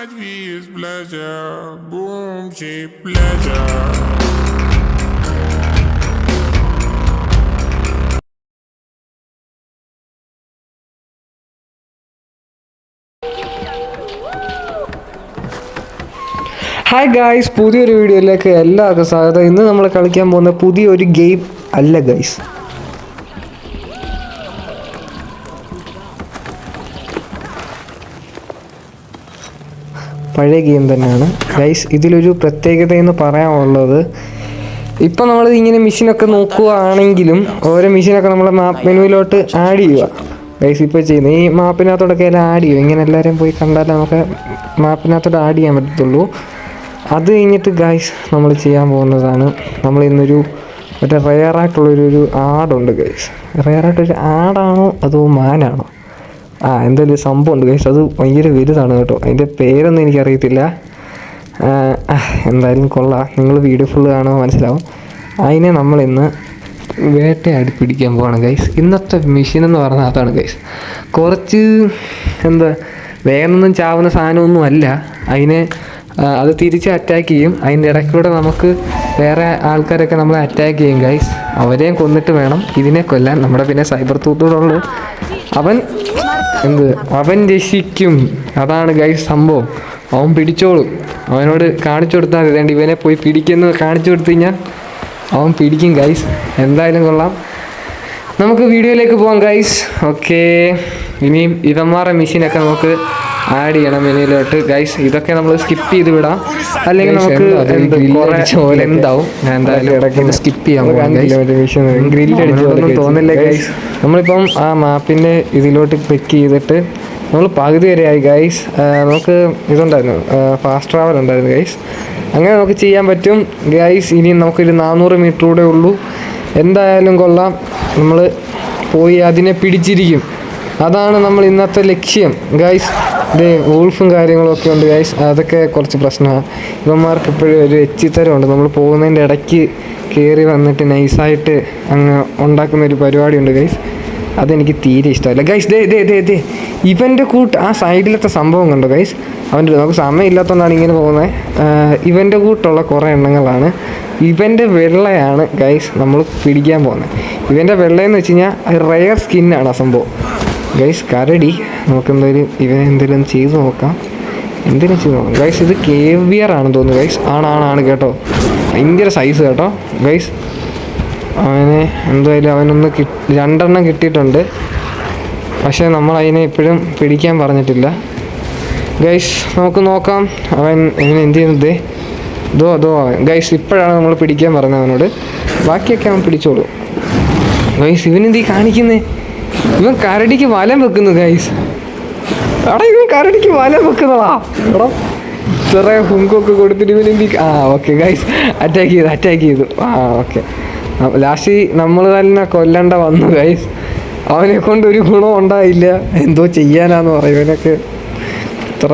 might be his pleasure. Boom, cheap pleasure. Hi guys പുതിയൊരു വീഡിയോയിലേക്ക് എല്ലാവർക്കും സ്വാഗതം ഇന്ന് നമ്മൾ കളിക്കാൻ പോകുന്ന പുതിയൊരു ഗെയിം അല്ല ഗൈസ് പഴയ ഗെയിം തന്നെയാണ്. ഗൈസ് ഇതിലൊരു പ്രത്യേകത എന്ന് പറയാനുള്ളത് ഇപ്പം നമ്മൾ ഇങ്ങനെ മെഷീനൊക്കെ നോക്കുകയാണെങ്കിലും ഓരോ മെഷീനൊക്കെ നമ്മൾ മാപ്പ് മെനുവിലോട്ട് ആഡ് ചെയ്യുക. ഗൈസ് ഇപ്പോൾ ചെയ്യുന്നത് ഈ മാപ്പിനകത്തോടൊക്കെ എല്ലാം ആഡ് ചെയ്യും ഇങ്ങനെ എല്ലാവരും പോയി കണ്ടാലേ നമുക്ക് മാപ്പിനകത്തോട്ട് ആഡ് ചെയ്യാൻ പറ്റത്തുള്ളൂ. അത് കഴിഞ്ഞിട്ട് ഗൈസ് നമ്മൾ ചെയ്യാൻ പോകുന്നതാണ്. നമ്മൾ ഇന്നൊരു മറ്റേ റെയറായിട്ടുള്ളൊരു ഒരു ആടുണ്ട് ഗൈസ് റെയറായിട്ടൊരു ആടാണോ അതോ മാനാണോ ആ എന്തായാലും സംഭവം ഉണ്ട് ഗൈസ് അത് ഭയങ്കര വലുതാണ് കേട്ടോ. അതിന്റെ പേരൊന്നും എനിക്കറിയത്തില്ല. എന്തായാലും കൊള്ളാം. നിങ്ങൾ വീഡിയോ ഫുള്ള് കാണുമ്പോൾ മനസ്സിലാവും. അതിനെ നമ്മൾ ഇന്ന് വേട്ടയാടി പിടിക്കാൻ പോവാണ് ഗൈസ് ഇന്നത്തെ മെഷീൻ എന്ന് പറഞ്ഞാൽ അതാണ് ഗൈസ് കുറച്ച് എന്താ വേഗമൊന്നും ചാവുന്ന സാധനമൊന്നും അല്ല അതിനെ അത് തിരിച്ച് അറ്റാക്ക് ചെയ്യും. അതിന്റെ ഇടയ്ക്കൂടെ നമുക്ക് വേറെ ആൾക്കാരൊക്കെ നമ്മളെ അറ്റാക്ക് ചെയ്യും ഗൈസ് അവരെയും കൊന്നിട്ട് വേണം ഇതിനെ കൊല്ലാൻ. നമ്മുടെ പിന്നെ സൈബർ തൂത്തൂടുള്ളൂ അവൻ എന്ത്? അവൻ രക്ഷിക്കും. അതാണ് ഗൈസ് സംഭവം. അവൻ പിടിച്ചോളും. അവനോട് കാണിച്ചു കൊടുത്താൽ മതി. ഇവനെ പോയി പിടിക്കുന്നു കാണിച്ചു കൊടുത്തു കഴിഞ്ഞാൽ അവൻ പിടിക്കും ഗൈസ് എന്തായാലും കൊള്ളാം. നമുക്ക് വീഡിയോയിലേക്ക് പോകാം ഗൈസ് ഓക്കേ ഇനിയും ഇതന്മാരുടെ മെഷീനൊക്കെ നമുക്ക് ആഡ് ചെയ്യണം മെനുവിലോട്ട് ഗൈസ് ഇതൊക്കെ നമ്മൾ സ്കിപ്പ് ചെയ്ത് വിടാം. അല്ലെങ്കിൽ നമുക്ക് എന്ത് കുറേ എന്താവും? ഞാൻ എന്തായാലും സ്കിപ്പ് ചെയ്യാൻ പോകാം ഗ്രില്ലൊന്നും തോന്നില്ല ഗൈസ് നമ്മളിപ്പം ആ മാപ്പിന്റെ ഇതിലോട്ട് ക്ലിക്ക് ചെയ്തിട്ട് നമ്മൾ പകുതി വരെ ആയി ഗൈസ് നമുക്ക് ഇതുണ്ടായിരുന്നു. ഫാസ്റ്റ് ട്രാവൽ ഉണ്ടായിരുന്നു ഗൈസ് അങ്ങനെ നമുക്ക് ചെയ്യാൻ പറ്റും. ഗൈസ് ഇനി നമുക്കൊരു നാനൂറ് മീറ്റർ കൂടെ ഉള്ളൂ. എന്തായാലും കൊള്ളാം. നമ്മൾ പോയി അതിനെ പിടിച്ചിരിക്കും. അതാണ് നമ്മൾ ഇന്നത്തെ ലക്ഷ്യം ഗൈസ് ഇത് ഊൾഫും കാര്യങ്ങളൊക്കെ ഉണ്ട് ഗൈസ് അതൊക്കെ കുറച്ച് പ്രശ്നമാണ് ഇവന്മാർക്ക് ഇപ്പോഴും ഒരു എച്ചിത്തരമുണ്ട്. നമ്മൾ പോകുന്നതിന്റെ ഇടയ്ക്ക് കയറി വന്നിട്ട് നൈസായിട്ട് അങ്ങ് ഉണ്ടാക്കുന്ന ഒരു പരിപാടിയുണ്ട് ഗൈസ് അതെനിക്ക് തീരെ ഇഷ്ടമല്ല ഗൈസ് ദേ ദേ ദേ ദേ. ഇവന്റെ കൂട്ട് ആ സൈഡിലത്തെ സംഭവം കണ്ടോ ഗൈസ് അവന്റെ നമുക്ക് സമയമില്ലാത്തതുകൊണ്ടാണ് ഇങ്ങനെ പോകുന്നത് ഇവന്റെ കൂട്ടുള്ള കുറേ എണ്ണങ്ങളാണ്. ഇവന്റെ വെള്ളയാണ് ഗൈസ് നമ്മൾ പിടിക്കാൻ പോകുന്നത്. ഇവന്റെ വെള്ളയെന്ന് വെച്ച് കഴിഞ്ഞാൽ റയർ സ്കിന്നാണ് ആ സംഭവം. ഗൈസ് കരടി നമുക്ക് എന്തായാലും ഇവൻ എന്തെങ്കിലും ചെയ്ത് നോക്കാം. എന്തെങ്കിലും ചെയ്ത് നോക്കാം. ഗൈസ് ഇത് കേവിയർ ആണെന്ന് തോന്നുന്നു. ഗൈസ് ആണാണാണ് കേട്ടോ. ഭയങ്കര സൈസ് കേട്ടോ. ഗൈസ് അവന് എന്തായാലും അവനൊന്ന് കിട്ടി രണ്ടെണ്ണം കിട്ടിയിട്ടുണ്ട്. പക്ഷേ നമ്മൾ അതിനെ ഇപ്പോഴും പിടിക്കാൻ പറഞ്ഞിട്ടില്ല. ഗൈസ് നമുക്ക് നോക്കാം. അവൻ അവൻ എന്ത് ചെയ്യുന്നത് ദോ ദോ ഗൈസ് ഇപ്പോഴാണ് നമ്മൾ പിടിക്കാൻ പറഞ്ഞത് അവനോട്. ബാക്കിയൊക്കെ അവൻ പിടിച്ചോളൂ. ഗൈസ് ഇവനെന്തീ കാണിക്കുന്നേ? ഇവൻ കരടിക്ക് വലം വെക്കുന്നു ഗൈസ് എടാ ഇവൻ കരടിക്ക് വലം വെക്കുന്നതാ. എടാ ചെറിയ ഹുങ്കൊക്കെ കൊടുത്തിട്ട് ഇവൻ എന്തി ആ ഓക്കെ ഗൈസ് അറ്റാക്ക് ചെയ്തു അറ്റാക്ക് ചെയ്തു. ആ ഓക്കെ ലാസ്റ്റ് നമ്മൾ തന്നെ കൊല്ലണ്ട വന്നു ഗൈസ് അവനെ കൊണ്ട് ഒരു ഗുണം ഉണ്ടായില്ല. എന്തോ ചെയ്യാനാന്ന് പറയും. ഇവനൊക്കെ ഇത്ര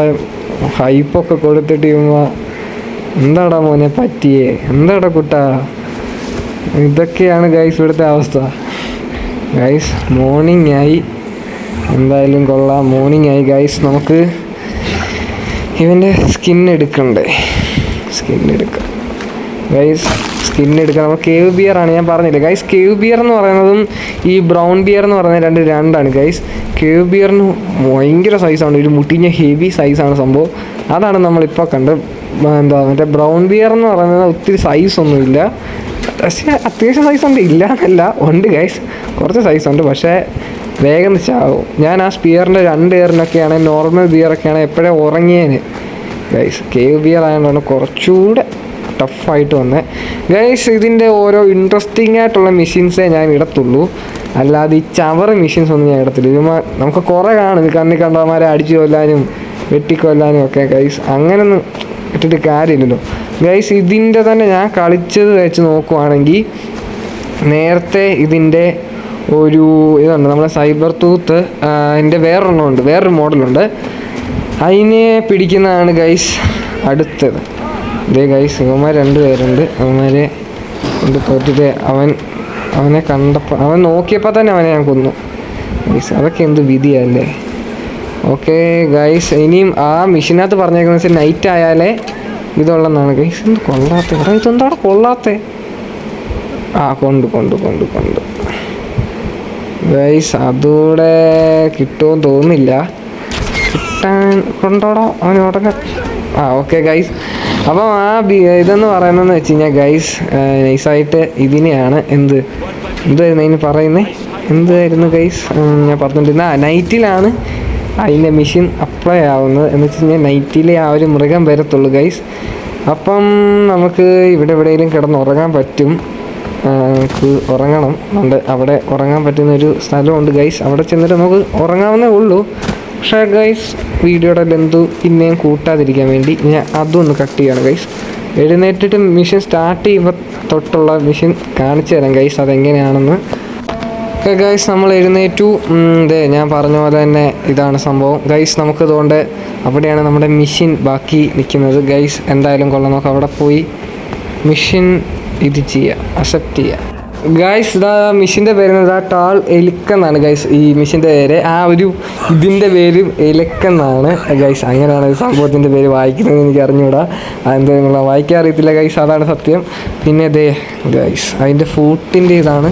ഹൈപ്പൊക്കെ കൊടുത്തിട്ട് ഇവ എന്താടാ മോനെ പറ്റിയേ? എന്താടാ കുട്ടാ? ഇതൊക്കെയാണ് ഗൈസ് ഇവിടുത്തെ അവസ്ഥ. ഗൈസ് മോർണിംഗ് ആയി. എന്തായാലും കൊള്ളാം. മോർണിംഗ് ആയി ഗൈസ് നമുക്ക് ഇവന്റെ സ്കിൻ എടുക്കണ്ടേ? സ്കിൻ എടുക്കാം. ഗൈസ് സ്കിൻ എടുക്കാം. നമ്മൾ കേവ് ബിയർ ആണ്. ഞാൻ പറഞ്ഞില്ല? ഗൈസ് കേവ് ബിയർ എന്ന് പറയുന്നതും ഈ ബ്രൗൺ ബിയർ എന്ന് പറയുന്നത് രണ്ട് രണ്ടാണ് ഗൈസ് കേവ് ബിയറിന് ഭയങ്കര സൈസാണ് ഒരു മുട്ടിഞ്ഞ ഹെവി സൈസാണ് സംഭവം. അതാണ് നമ്മളിപ്പോൾ കണ്ട് എന്താ മറ്റേ ബ്രൗൺ ബിയർ എന്ന് പറയുന്നത് ഒത്തിരി സൈസ് ഒന്നുമില്ല. പക്ഷേ അത്യാവശ്യം സൈസ് ഉണ്ട്. ഇല്ല എന്നല്ല ഉണ്ട് ഗൈസ് കുറച്ച് സൈസ് ഉണ്ട്. പക്ഷേ വേഗം ചാവും. ഞാൻ ആ സ്പിയറിന്റെ രണ്ട് ഇയറിനൊക്കെയാണ് നോർമൽ ബിയറൊക്കെയാണ് എപ്പോഴേ ഉറങ്ങിയേന്. ഗൈസ് കേവ് ബിയർ ആയതുകൊണ്ടാണ് കുറച്ചുകൂടെ ടഫായിട്ട് വന്നത് ഗൈസ് ഇതിന്റെ ഓരോ ഇൻട്രസ്റ്റിംഗ് ആയിട്ടുള്ള മെഷീൻസേ ഞാൻ ഇടത്തുള്ളൂ. അല്ലാതെ ഈ ചവർ മെഷീൻസ് ഒന്നും ഞാൻ ഇടത്തില്ല. ഇതുമാ നമുക്ക് കുറേ കാണും. കണ്ണി കണ്ടവന്മാരെ അടിച്ചു കൊല്ലാനും വെട്ടിക്കൊല്ലാനും ഒക്കെ ഗൈസ് അങ്ങനൊന്നും ഇട്ടിട്ട് കാര്യമില്ലല്ലോ. ഗൈസ് ഇതിന്റെ തന്നെ ഞാൻ കളിച്ചത് വെച്ച് നോക്കുവാണെങ്കിൽ നേരത്തെ ഇതിന്റെ ഒരു ഇതുണ്ട് നമ്മുടെ സൈബർ തൂത്ത് അതിന്റെ വേറൊരെണ്ണം ഉണ്ട് വേറൊരു മോഡലുണ്ട്. അതിനെ പിടിക്കുന്നതാണ് ഗൈസ് അടുത്തത്. ഇതേ ഗൈസ് ഇവന്മാർ രണ്ട് പേരുണ്ട്. അവന്മാരെ കൊണ്ട് തോറ്റിട്ട് അവൻ അവനെ കണ്ടപ്പോൾ അവൻ നോക്കിയപ്പോൾ തന്നെ അവനെ ഞാൻ കൊന്നു. ഗൈസ് അതൊക്കെ എന്ത് വിധിയല്ലേ? ഓക്കെ ഗൈസ് ഇനിയും ആ മിഷീനകത്ത് പറഞ്ഞേക്കുന്ന വെച്ചാൽ നൈറ്റ് ആയാലേ ഇതുള്ളതാണ് ഗൈസ് എന്ത് കൊള്ളാത്ത? എടാ ഇതെന്താടെ കൊള്ളാത്ത? ആ കൊണ്ട് കൊണ്ട് കൊണ്ട് കൊണ്ട്. ഗൈസ് അതുകൂടെ കിട്ടുമെന്ന് തോന്നുന്നില്ല. കിട്ടാൻ കൊണ്ടോടാ അവൻ ഉടനെ. ആ ഓക്കെ ഗൈസ് അപ്പം ആ ബി ഇതെന്ന് പറയുന്നതെന്ന് വെച്ച് കഴിഞ്ഞാൽ ഗൈസ് നൈസായിട്ട് ഇതിനെയാണ് എന്ത് എന്തായിരുന്നു അതിന് പറയുന്നത് എന്തായിരുന്നു ഗൈസ് ഞാൻ പറഞ്ഞിട്ടുണ്ട്. ആ നൈറ്റിലാണ് അതിന്റെ മെഷീൻ അപ്ലൈ ആവുന്നത് എന്ന് വെച്ച് കഴിഞ്ഞാൽ നൈറ്റിലെ ആ ഒരു മൃഗം വരത്തുള്ളൂ ഗൈസ് അപ്പം നമുക്ക് ഇവിടെ എവിടെയെങ്കിലും കിടന്ന് ഉറങ്ങാൻ പറ്റും. നമുക്ക് ഉറങ്ങണം. ഉണ്ട്. അവിടെ ഉറങ്ങാൻ പറ്റുന്ന ഒരു സ്ഥലമുണ്ട് ഗൈസ് അവിടെ ചെന്നിട്ട് നമുക്ക് ഉറങ്ങാവുന്നേ ഉള്ളൂ. പക്ഷേ ഗൈസ് വീഡിയോയുടെ ലെന്തു പിന്നെയും കൂട്ടാതിരിക്കാൻ വേണ്ടി ഞാൻ അതും ഒന്ന് കട്ട് ചെയ്യണം ഗൈസ് എഴുന്നേറ്റിട്ട് മെഷീൻ സ്റ്റാർട്ട് ചെയ്യുമ്പോൾ തൊട്ടുള്ള മെഷീൻ കാണിച്ചു തരാം ഗൈസ് അതെങ്ങനെയാണെന്ന്. ഗൈസ് നമ്മൾ എഴുന്നേറ്റു. ഇതേ ഞാൻ പറഞ്ഞ പോലെ തന്നെ ഇതാണ് സംഭവം. ഗൈസ് നമുക്കിതുകൊണ്ട് അവിടെയാണ് നമ്മുടെ മെഷീൻ ബാക്കി നിൽക്കുന്നത്. ഗൈസ് എന്തായാലും കൊള്ളാം. നമുക്ക് അവിടെ പോയി മെഷീൻ ഇത് ചെയ്യുക അക്സെപ്റ്റ് ചെയ്യുക ഗൈസ് ഇതാ മിഷിന്റെ പേര് ഇതാ ടാൾ എലിക്കെന്നാണ് ഗൈസ് ഈ മിഷിന്റെ പേര്. ആ ഒരു ഇതിന്റെ പേര് എലക്കെന്നാണ് ഗൈസ് അങ്ങനെയാണ് ഈ സംഭവത്തിന്റെ പേര് വായിക്കുന്നത് എനിക്ക് അറിഞ്ഞൂടാ. അതെന്താ നിങ്ങൾ വായിക്കാൻ അറിയത്തില്ല ഗൈസ് അതാണ് സത്യം. പിന്നെ ദേ ഗൈസ് അതിന്റെ ഫൂട്ടിന്റെ ഇതാണ്.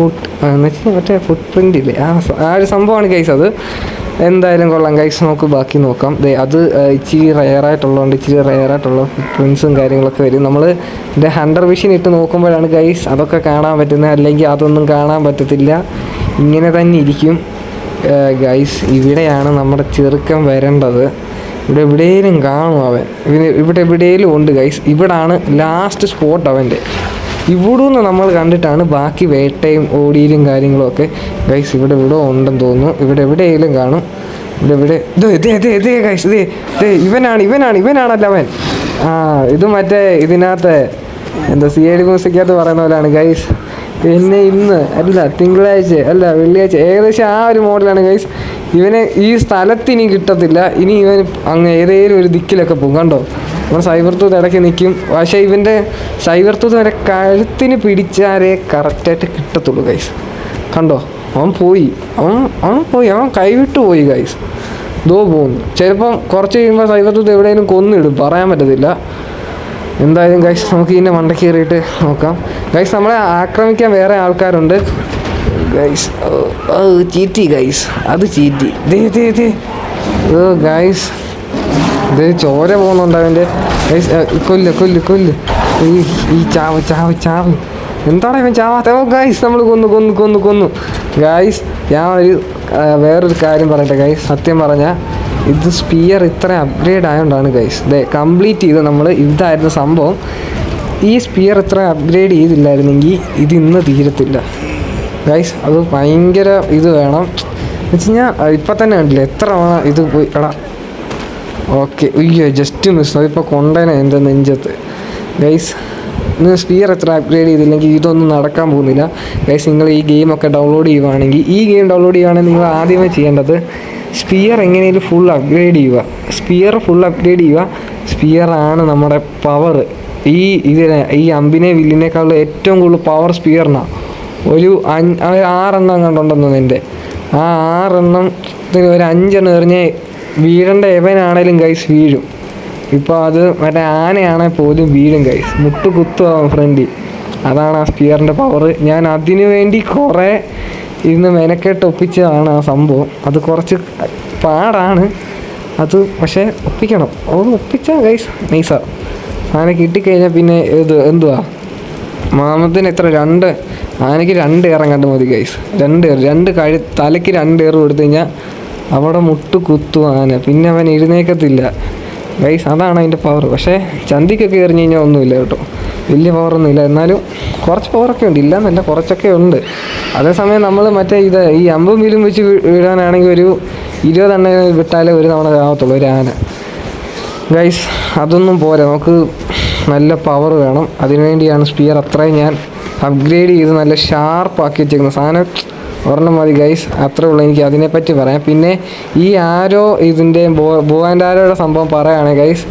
ഫുട് എന്ന് വെച്ചാൽ മറ്റേ ഫുട് പ്രിന്റ് ഇല്ലേ? ആ ആ ഒരു സംഭവമാണ് ഗൈസ് അത്. എന്തായാലും കൊള്ളാം. ഗൈസ് നമുക്ക് ബാക്കി നോക്കാം. ദേ അത് ഇച്ചിരി റയറായിട്ടുള്ളതുകൊണ്ട് ഇച്ചിരി റയറായിട്ടുള്ള പ്രിൻസും കാര്യങ്ങളൊക്കെ വരും. നമ്മൾ ഇതിന്റെ ഹണ്ടർ വിഷൻ ഇട്ട് നോക്കുമ്പോഴാണ് ഗൈസ് അതൊക്കെ കാണാൻ പറ്റുന്നത് അല്ലെങ്കിൽ അതൊന്നും കാണാൻ പറ്റത്തില്ല. ഇങ്ങനെ തന്നെ ഇരിക്കും. ഗൈസ് ഇവിടെയാണ് നമ്മുടെ ചെറുക്കൻ വരേണ്ടത്. ഇവിടെ എവിടെയെങ്കിലും കാണും അവൻ. ഇവിടെ എവിടെയെങ്കിലും ഉണ്ട് ഗൈസ് ഇവിടാണ് ലാസ്റ്റ് സ്പോട്ട് അവന്റെ. ഇവിടുന്ന് നമ്മൾ കണ്ടിട്ടാണ് ബാക്കി വേട്ടയും ഓടിയിലും കാര്യങ്ങളും ഒക്കെ. ഗൈസ് ഇവിടെ ഇവിടെ ഉണ്ടെന്ന് തോന്നുന്നു. ഇവിടെ എവിടെയെങ്കിലും കാണും. ഇവിടെ ഇവിടെ. ഇത് ഇതേ ഇതേ ഇതേ ഗൈസ് ഇതേ ഇതേ ഇവനാണ് ഇവനാണ് ഇവനാണല്ലോ അവൻ. ആ ഇത് മറ്റേ ഇതിനകത്ത് എന്താ സി ഐ ഡി മ്യൂസിക്കകത്ത് പറയുന്ന പോലെയാണ് ഗൈസ് പിന്നെ ഇന്ന് അല്ല തിങ്കളാഴ്ച അല്ല വെള്ളിയാഴ്ച ഏകദേശം ആ ഒരു മോഡലാണ് ഗൈസ് ഇവനെ ഈ സ്ഥലത്ത് ഇനി കിട്ടത്തില്ല. ഇനി ഇവൻ അങ്ങ് ഏതെങ്കിലും ഒരു ദിക്കിലൊക്കെ പോകും കണ്ടോ? നമ്മൾ സൈബർ തൂത്ത് ഇടയ്ക്ക് നിൽക്കും പക്ഷേ ഇവന്റെ സൈബർ തൂത്ത് വരെ കഴുത്തിന് പിടിച്ചാലേ കറക്റ്റായിട്ട് കിട്ടത്തുള്ളൂ ഗൈസ് കണ്ടോ? അവൻ പോയി. അവൻ അവൻ പോയി. അവൻ കൈവിട്ട് പോയി ഗൈസ് ദോ പോകുന്നു. ചിലപ്പം കുറച്ച് കഴിയുമ്പോൾ സൈബർ തൂത്ത് എവിടെയെങ്കിലും കൊന്നിടും. പറയാൻ പറ്റത്തില്ല. എന്തായാലും ഗൈസ് നമുക്ക് ഇതിന്റെ മണ്ട കയറിയിട്ട് നോക്കാം. ഗൈസ് നമ്മളെ ആക്രമിക്കാൻ വേറെ ആൾക്കാരുണ്ട്. ഗൈസ് ചീറ്റി ഗൈസ് അത് ചീറ്റി. ദേ ദേ ദേ. ഓ ഗൈസ് ഇത് ചോര പോകുന്നുണ്ട് അവന്റെ. കൊല്ല് കൊല്ല് കൊല്ല്. ഈ ചാവ് ചാവ് ചാവ്. എന്താണ് ഇവൻ ചാവാത്ത? ഓ ഗൈസ് നമ്മൾ കൊന്നു കൊന്നു കൊന്നു കൊന്നു. ഗൈസ് ഞാൻ ഒരു വേറൊരു കാര്യം പറയട്ടെ ഗൈസ് സത്യം പറഞ്ഞാൽ ഇത് സ്പിയർ ഇത്ര അപ്ഗ്രേഡ് ആയതുകൊണ്ടാണ് ഗൈസ് ഇതേ കംപ്ലീറ്റ് ചെയ്ത് നമ്മൾ ഇതായിരുന്നു സംഭവം. ഈ സ്പിയർ ഇത്ര അപ്ഗ്രേഡ് ചെയ്തില്ലായിരുന്നെങ്കിൽ ഇത് ഇന്ന് തീരത്തില്ല. ഗൈസ് അത് ഭയങ്കര ഇത് വേണം. എന്ന് വെച്ച് കഴിഞ്ഞാൽ ഇപ്പം തന്നെ കണ്ടില്ല? എത്ര ഇത് പോയി എടാ ഓക്കെ. അയ്യോ ജസ്റ്റ് മിസ് അതിപ്പോൾ കൊണ്ടേനെ എന്റെ നെഞ്ചത്ത്. ഗൈസ് ഇന്ന് സ്പിയർ എത്ര അപ്ഗ്രേഡ് ചെയ്തില്ലെങ്കിൽ ഇതൊന്നും നടക്കാൻ പോകുന്നില്ല. ഗൈസ് നിങ്ങൾ ഈ ഗെയിമൊക്കെ ഡൗൺലോഡ് ചെയ്യുവാണെങ്കിൽ ഈ ഗെയിം ഡൗൺലോഡ് ചെയ്യുവാണെങ്കിൽ നിങ്ങൾ ആദ്യമേ ചെയ്യേണ്ടത് സ്പിയർ എങ്ങനെയും ഫുൾ അപ്ഗ്രേഡ് ചെയ്യുക. സ്പിയർ ഫുൾ അപ്ഗ്രേഡ് ചെയ്യുക. സ്പിയർ ആണ് നമ്മുടെ പവർ ഈ ഇതിനെ ഈ അമ്പിനെ വില്ലിനേക്കാളും ഏറ്റവും കൂടുതൽ പവർ സ്പിയറിനാണ് ഒരു ആറെണ്ണം കണ്ടുണ്ടെന്നു എന്റെ ആ ആറെണ്ണം ഒരു അഞ്ചെണ്ണം എറിഞ്ഞ് വീഴേണ്ട എവനാണേലും ഗൈസ് വീഴും. ഇപ്പോൾ അത് മറ്റേ ആനയാണെങ്കിൽ പോലും വീഴും ഗൈസ് മുട്ട് കുത്തും ഫ്രണ്ടിൽ അതാണ് ആ സ്പിയറിന്റെ പവർ ഞാൻ അതിനു വേണ്ടി കുറേ ഇന്ന് മെനക്കെട്ട് ഒപ്പിച്ചതാണ് ആ സംഭവം. അത് കുറച്ച് പാടാണ്. അത് പക്ഷേ ഒപ്പിക്കണം. അത് ഒപ്പിച്ചാൽ ഗൈസ് നൈസാ ആന കിട്ടിക്കഴിഞ്ഞാൽ പിന്നെ ഇത് എന്തുവാ? മാമത്തിന് എത്ര? രണ്ട്. ആനയ്ക്ക് രണ്ട് ഏറം കണ്ടു മതി ഗൈസ് രണ്ട് ഏർ രണ്ട് കഴി തലയ്ക്ക് രണ്ട് ഏറ് കൊടുത്തു കഴിഞ്ഞാൽ അവിടെ മുട്ട് കുത്തും ആന പിന്നെ അവൻ എഴുന്നേക്കത്തില്ല. ഗൈസ് അതാണ് അതിന്റെ പവർ പക്ഷേ ചന്തിക്കൊക്കെ എറിഞ്ഞു കഴിഞ്ഞാൽ ഒന്നുമില്ല കേട്ടോ. വലിയ പവറൊന്നുമില്ല എന്നാലും കുറച്ച് പവറൊക്കെ ഉണ്ട്. ഇല്ല എന്നല്ല കുറച്ചൊക്കെ ഉണ്ട്. അതേസമയം നമ്മൾ മറ്റേ ഇത് ഈ അമ്പും വീലും വെച്ച് വീഴാനാണെങ്കിൽ ഒരു ഇരുപതെണ്ണ വിട്ടാലേ ഒരു തവണ ആവത്തുള്ളൂ ഒരു ആന. ഗൈസ് അതൊന്നും പോരാ. നമുക്ക് നല്ല പവർ വേണം. അതിനുവേണ്ടിയാണ് സ്പിയർ അത്രയും ഞാൻ അപ്ഗ്രേഡ് ചെയ്ത് നല്ല ഷാർപ്പാക്കി വെച്ചേക്കുന്നത്. സാധനം ഒരെണ്ണം മതി ഗൈസ് അത്രേ ഉള്ളൂ എനിക്ക് അതിനെപ്പറ്റി പറയാം. പിന്നെ ഈ ആരോ ഇതിന്റെ ബോ ബോ ആൻഡ് ആരോയുടെ സംഭവം പറയുകയാണെ ഗൈസ്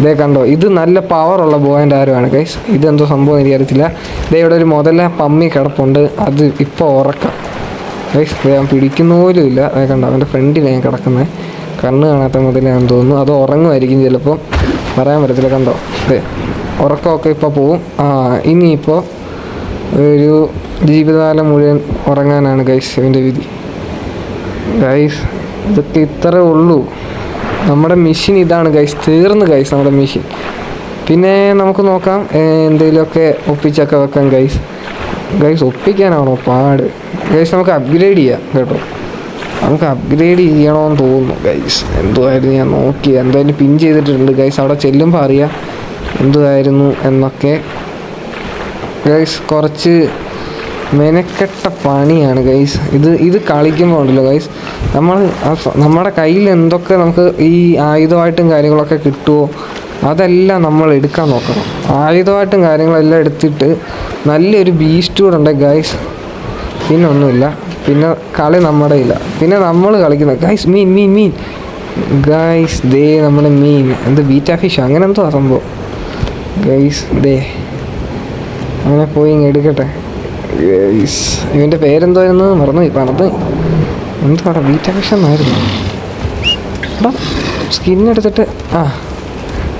ഇതേ കണ്ടോ ഇത് നല്ല പവറുള്ള ബോ ആരോ ആണ് ഗൈസ് ഇതെന്തോ സംഭവം എനിക്കറിയത്തില്ല. ഇതേ ഇവിടെ ഒരു മുതല പമ്മി കിടപ്പുണ്ട്. അത് ഇപ്പോൾ ഉറക്കാം. ഗൈസ് ഞാൻ പിടിക്കുന്ന പോലും ഇല്ല. അതേ കണ്ടോ അവന്റെ ഫ്രണ്ടിലാണ് ഞാൻ കിടക്കുന്നത് കണ്ണ് കാണാത്ത മുതലാണെന്ന് തോന്നുന്നു. അത് ഉറങ്ങുമായിരിക്കും ചിലപ്പോൾ പറയാൻ പറ്റത്തില്ല കണ്ടോ. അതെ ഉറക്കമൊക്കെ ഇപ്പോൾ പോവും. ഇനിയിപ്പോൾ ഒരു ജീവിതകാലം മുഴുവൻ ഉറങ്ങാനാണ് ഗൈസ് ഇവന്റെ വിധി. ഗൈസ് ഇതൊക്കെ ഇത്രേ ഉള്ളൂ. നമ്മുടെ മെഷീൻ ഇതാണ് ഗൈസ് തീർന്ന് ഗൈസ് നമ്മുടെ മെഷീൻ പിന്നെ നമുക്ക് നോക്കാം എന്തെങ്കിലുമൊക്കെ ഒപ്പിച്ചൊക്കെ വെക്കാം ഗൈസ് ഗൈസ് ഒപ്പിക്കാനാണോ പാട്? ഗൈസ് നമുക്ക് അപ്ഗ്രേഡ് ചെയ്യാം കേട്ടോ. നമുക്ക് അപ്ഗ്രേഡ് ചെയ്യണമെന്ന് തോന്നുന്നു ഗൈസ് എന്തുമായിരുന്നു ഞാൻ നോക്കി എന്തായാലും പിൻ ചെയ്തിട്ടുണ്ട് ഗൈസ് അവിടെ ചെല്ലുമ്പോൾ അറിയാം എന്തുമായിരുന്നു എന്നൊക്കെ. ഗൈസ് കുറച്ച് മെനക്കെട്ട പണിയാണ് ഗൈസ് ഇത് ഇത് കളിക്കുമ്പോൾ ഉണ്ടല്ലോ ഗൈസ് നമ്മൾ നമ്മുടെ കയ്യിൽ എന്തൊക്കെ നമുക്ക് ഈ ആയുധമായിട്ടും കാര്യങ്ങളൊക്കെ കിട്ടുമോ അതെല്ലാം നമ്മൾ എടുക്കാൻ നോക്കണം. ആയുധമായിട്ടും കാര്യങ്ങളെല്ലാം എടുത്തിട്ട് നല്ലൊരു ബീസ്റ്റ് കൂടെ ഉണ്ട് ഗൈസ് പിന്നെ ഒന്നുമില്ല. പിന്നെ കളി നമ്മുടെ ഇല്ല. പിന്നെ നമ്മൾ കളിക്കുന്ന ഗൈസ് മീൻ മീൻ മീൻ. ഗൈസ് ദേ നമ്മുടെ മീൻ. എന്ത് ബീറ്റാ ഫിഷ് അങ്ങനെ എന്തോ സംഭവം ഗൈസ് ദേ. അങ്ങനെ പോയി ഇങ്ങ് എടുക്കട്ടെ. ഇവന്റെ പേരെന്തോയിരുന്നു മറന്നു മറന്നു എന്താണ് ബീറ്റാക്ഷൻ എന്നായിരുന്നു എടാ സ്കിൻ എടുത്തിട്ട് ആ.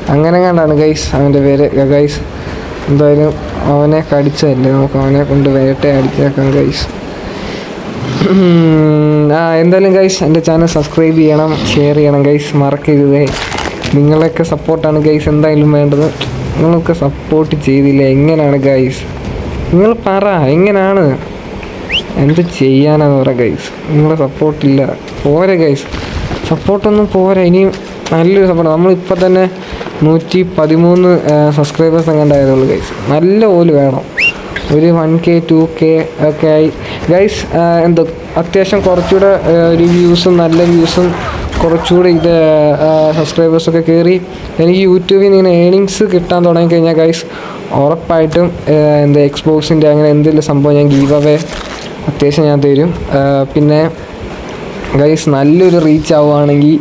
അങ്ങനെ കണ്ടാണ് ഗൈസ് അവന്റെ പേര് ഗൈസ് എന്തായാലും അവനെ കടിച്ചതല്ലേ നമുക്ക് അവനെ കൊണ്ട് വേട്ടയെ അടിച്ചേക്കാം ഗൈസ് ആ എന്തായാലും ഗൈസ് എന്റെ ചാനൽ സബ്സ്ക്രൈബ് ചെയ്യണം ഷെയർ ചെയ്യണം ഗൈസ് മറക്കരുതേ. നിങ്ങളെയൊക്കെ സപ്പോർട്ടാണ് ഗൈസ് എന്തായാലും വേണ്ടത്. നിങ്ങളൊക്കെ സപ്പോർട്ട് ചെയ്തില്ല? എങ്ങനെയാണ് ഗൈസ് നിങ്ങൾ പറ എങ്ങനെയാണ് എന്ത് ചെയ്യാനാന്ന് പറ ഗൈസ് നിങ്ങളെ സപ്പോർട്ടില്ല പോരെ ഗൈസ് സപ്പോർട്ടൊന്നും പോരാ. ഇനിയും നല്ലൊരു സപ്പോർട്ട് നമ്മളിപ്പോൾ തന്നെ നൂറ്റി പതിമൂന്ന് സബ്സ്ക്രൈബേഴ്സ് എങ്ങാണ്ടായതുള്ളൂ ഗൈസ് നല്ല പോലെ വേണം. ഒരു വൺ കെ ടു കെ ഒക്കെ ആയി. ഗൈസ് എന്തോ? അത്യാവശ്യം കുറച്ചുകൂടെ ഒരു വ്യൂസും നല്ല വ്യൂസും കുറച്ചുകൂടെ ഇത് സബ്സ്ക്രൈബേഴ്സൊക്കെ കയറി എനിക്ക് യൂട്യൂബിൽ നിന്ന് ഇങ്ങനെ ഏണിങ്സ് കിട്ടാൻ തുടങ്ങിക്കഴിഞ്ഞാൽ ഗൈസ് ഉറപ്പായിട്ടും എന്താ എക്സ്പോസിന്റെ അങ്ങനെ എന്തെങ്കിലും സംഭവം ഞാൻ ഗീവ് അവേ അത്യാവശ്യം ഞാൻ തരും. പിന്നെ ഗൈസ് നല്ലൊരു റീച്ച് ആവുകയാണെങ്കിൽ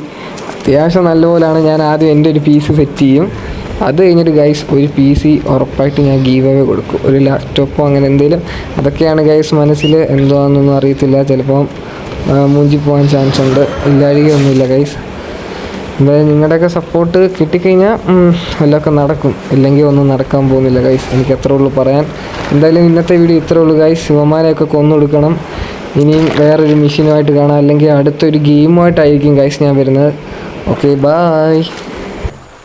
അത്യാവശ്യം നല്ലപോലെയാണ് ഞാൻ ആദ്യം എന്റെ ഒരു പീസ് സെറ്റ് ചെയ്യും. അത് കഴിഞ്ഞിട്ട് ഗൈസ് ഒരു പി സി ഉറപ്പായിട്ട് ഞാൻ ഗീവ് അവേ കൊടുക്കും. ഒരു ലാപ്ടോപ്പോ അങ്ങനെ എന്തെങ്കിലും. അതൊക്കെയാണ് ഗൈസ് മനസ്സിൽ എന്തുവാണെന്നൊന്നും അറിയത്തില്ല. ചിലപ്പം മൂഞ്ചി പോകാൻ ചാൻസ് ഉണ്ട്. ഇല്ലാതിരിക്കൊന്നുമില്ല ഗൈസ് എന്തായാലും നിങ്ങളുടെയൊക്കെ സപ്പോർട്ട് കിട്ടിക്കഴിഞ്ഞാൽ എല്ലാമൊക്കെ നടക്കും. ഇല്ലെങ്കിൽ ഒന്നും നടക്കാൻ പോകുന്നില്ല ഗൈസ് എനിക്ക് അത്രേ ഉള്ളൂ പറയാൻ. എന്തായാലും ഇന്നത്തെ വീഡിയോ ഇത്രേ ഉള്ളൂ ഗൈസ് ശിവമാരെയൊക്കെ കൊന്നൊടുക്കണം ഇനിയും വേറൊരു മെഷീനുമായിട്ട് കാണാം. അല്ലെങ്കിൽ അടുത്തൊരു ഗെയിമുമായിട്ടായിരിക്കും ഗൈസ് ഞാൻ വരുന്നത്. Okay bye